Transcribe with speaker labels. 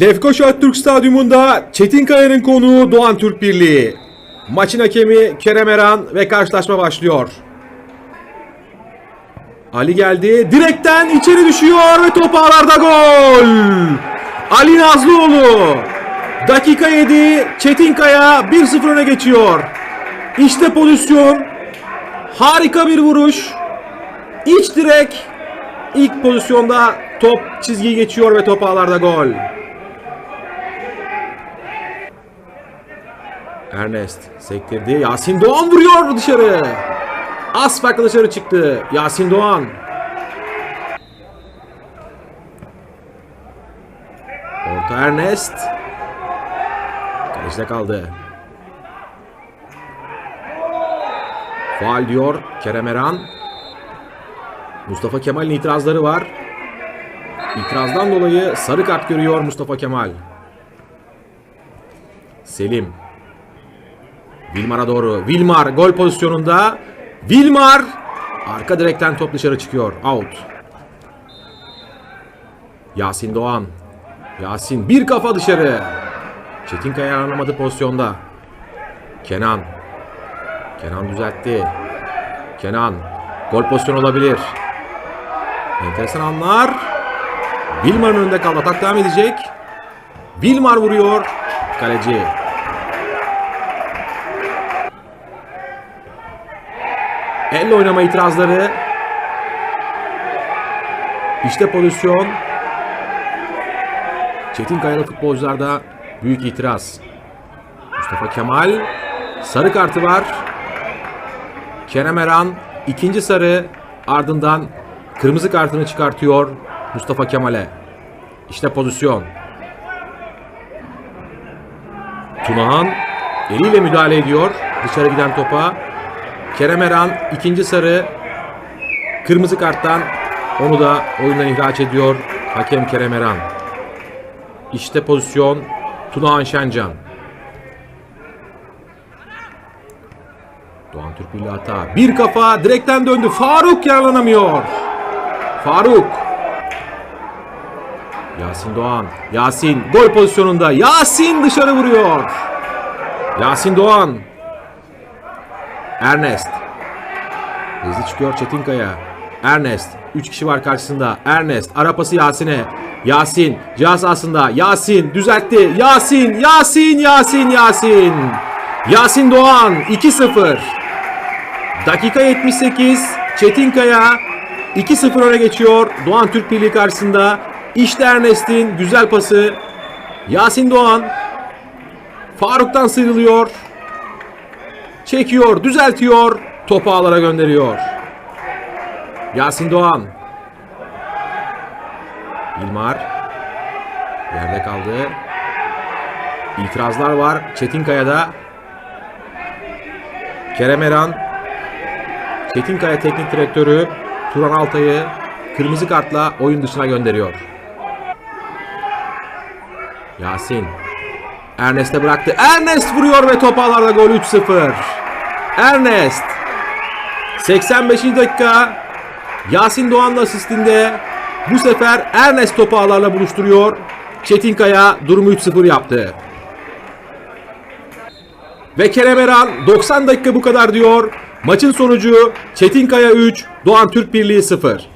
Speaker 1: Lefkoşa Türk Stadyumunda Çetinkaya'nın konuğu Doğan Türk Birliği. Maçın hakemi Kerem Eren ve karşılaşma başlıyor. Ali geldi. Direkten içeri düşüyor ve top ağlarda gol. Ali Nazlıoğlu. Dakika 7. Çetinkaya 1-0 öne geçiyor. İşte pozisyon. Harika bir vuruş. İç direk. İlk pozisyonda top çizgiyi geçiyor ve top ağlarda gol. Ernest sektirdi. Yasin Doğan vuruyor dışarı. Az farklı dışarı çıktı. Yasin Doğan. Orta Ernest. Kalecide kaldı. Faal diyor Kerem Eren. Mustafa Kemal'in itirazları var. İtirazdan dolayı sarı kart görüyor Mustafa Kemal. Selim. Vilmar'a doğru. Vilmar gol pozisyonunda. Vilmar arka direkten top dışarı çıkıyor. Out. Yasin Doğan. Yasin bir kafa dışarı. Çetinkaya anlamadı pozisyonda. Kenan. Kenan düzeltti. Kenan. Gol pozisyonu olabilir. Enteresan anlar. Vilmar'ın önünde kaldı. Atak devam edecek. Vilmar vuruyor. Kaleci. Elle oynama itirazları. İşte pozisyon. Çetin Kayalı futbolcularda büyük itiraz. Mustafa Kemal sarı kartı var. Kerem Eren ikinci sarı ardından kırmızı kartını çıkartıyor Mustafa Kemal'e. İşte pozisyon. Tunahan eliyle müdahale ediyor dışarı giden topa. Kerem Eren ikinci sarı kırmızı karttan onu da oyundan ihraç ediyor hakem Kerem Eren. İşte pozisyon Tunahan Şencan. Doğan Türk Milli hata. Bir kafa direkten döndü. Faruk yararlanamıyor. Faruk. Yasin Doğan. Yasin gol pozisyonunda. Yasin dışarı vuruyor. Yasin Doğan. Ernest. Hızlı çıkıyor Çetinkaya. Ernest. 3 kişi var karşısında. Ernest. Arapası Yasin'e. Yasin. Cihaz aslında. Yasin. Düzeltti. Yasin. Yasin. Yasin. Yasin. Yasin Doğan. 2-0. Dakika 78. Çetinkaya 2-0 öne geçiyor. Doğan Türk Birliği karşısında. İşte Ernest'in güzel pası. Yasin Doğan. Faruk'tan sıyrılıyor. Çekiyor, düzeltiyor. Topu ağlara gönderiyor. Yasin Doğan. İlmar. Yerde kaldı. İtirazlar var Çetinkaya'da. Kerem Eren. Çetinkaya Teknik Direktörü Turan Altay'ı kırmızı kartla oyun dışına gönderiyor. Yasin. Ernest'e bıraktı. Ernest vuruyor ve top ağlarda gol 3-0. Ernest. 85. dakika. Yasin Doğan'ın asistinde bu sefer Ernest topu ağlarla buluşturuyor. Çetinkaya durumu 3-0 yaptı. Ve Kerem Eren 90 dakika bu kadar diyor. Maçın sonucu Çetinkaya 3, Doğan Türk Birliği 0.